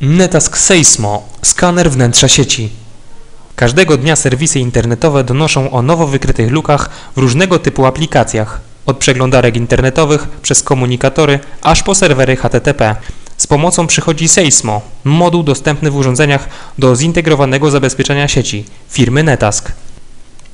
Netask Seismo, skaner wnętrza sieci. Każdego dnia serwisy internetowe donoszą o nowo wykrytych lukach w różnego typu aplikacjach, od przeglądarek internetowych przez komunikatory aż po serwery HTTP. Z pomocą przychodzi Seismo, moduł dostępny w urządzeniach do zintegrowanego zabezpieczenia sieci firmy Netask.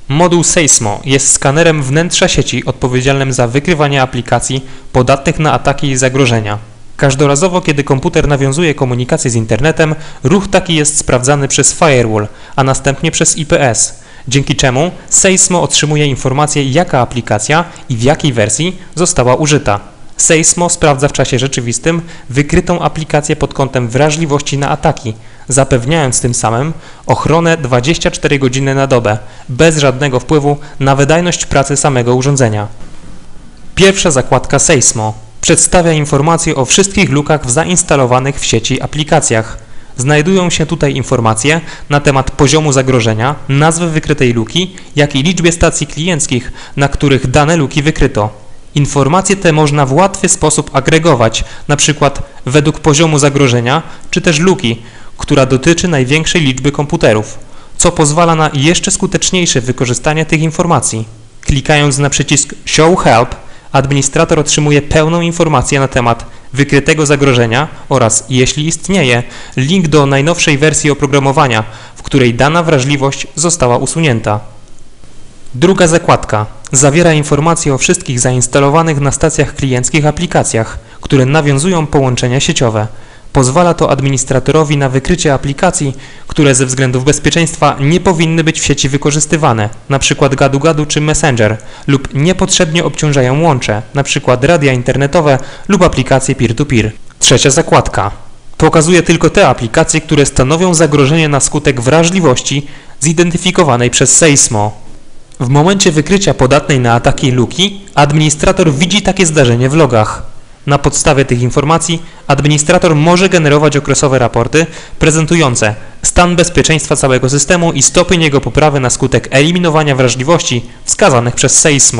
Moduł Seismo jest skanerem wnętrza sieci odpowiedzialnym za wykrywanie aplikacji podatnych na ataki i zagrożenia. Każdorazowo, kiedy komputer nawiązuje komunikację z internetem, ruch taki jest sprawdzany przez firewall, a następnie przez IPS, dzięki czemu Seismo otrzymuje informację, jaka aplikacja i w jakiej wersji została użyta. Seismo sprawdza w czasie rzeczywistym wykrytą aplikację pod kątem wrażliwości na ataki, zapewniając tym samym ochronę 24 godziny na dobę, bez żadnego wpływu na wydajność pracy samego urządzenia. Pierwsza zakładka Seismo przedstawia informacje o wszystkich lukach w zainstalowanych w sieci aplikacjach. Znajdują się tutaj informacje na temat poziomu zagrożenia, nazwy wykrytej luki, jak i liczbie stacji klienckich, na których dane luki wykryto. Informacje te można w łatwy sposób agregować, np. według poziomu zagrożenia, czy też luki, która dotyczy największej liczby komputerów, co pozwala na jeszcze skuteczniejsze wykorzystanie tych informacji. Klikając na przycisk Show Help, administrator otrzymuje pełną informację na temat wykrytego zagrożenia oraz, jeśli istnieje, link do najnowszej wersji oprogramowania, w której dana wrażliwość została usunięta. Druga zakładka zawiera informacje o wszystkich zainstalowanych na stacjach klienckich aplikacjach, które nawiązują połączenia sieciowe. Pozwala to administratorowi na wykrycie aplikacji, które ze względów bezpieczeństwa nie powinny być w sieci wykorzystywane, np. gadu-gadu czy Messenger, lub niepotrzebnie obciążają łącze, np. radia internetowe lub aplikacje peer-to-peer. Trzecia zakładka pokazuje tylko te aplikacje, które stanowią zagrożenie na skutek wrażliwości zidentyfikowanej przez Seismo. W momencie wykrycia podatnej na ataki luki, administrator widzi takie zdarzenie w logach. Na podstawie tych informacji administrator może generować okresowe raporty prezentujące stan bezpieczeństwa całego systemu i stopień jego poprawy na skutek eliminowania wrażliwości wskazanych przez Seismo.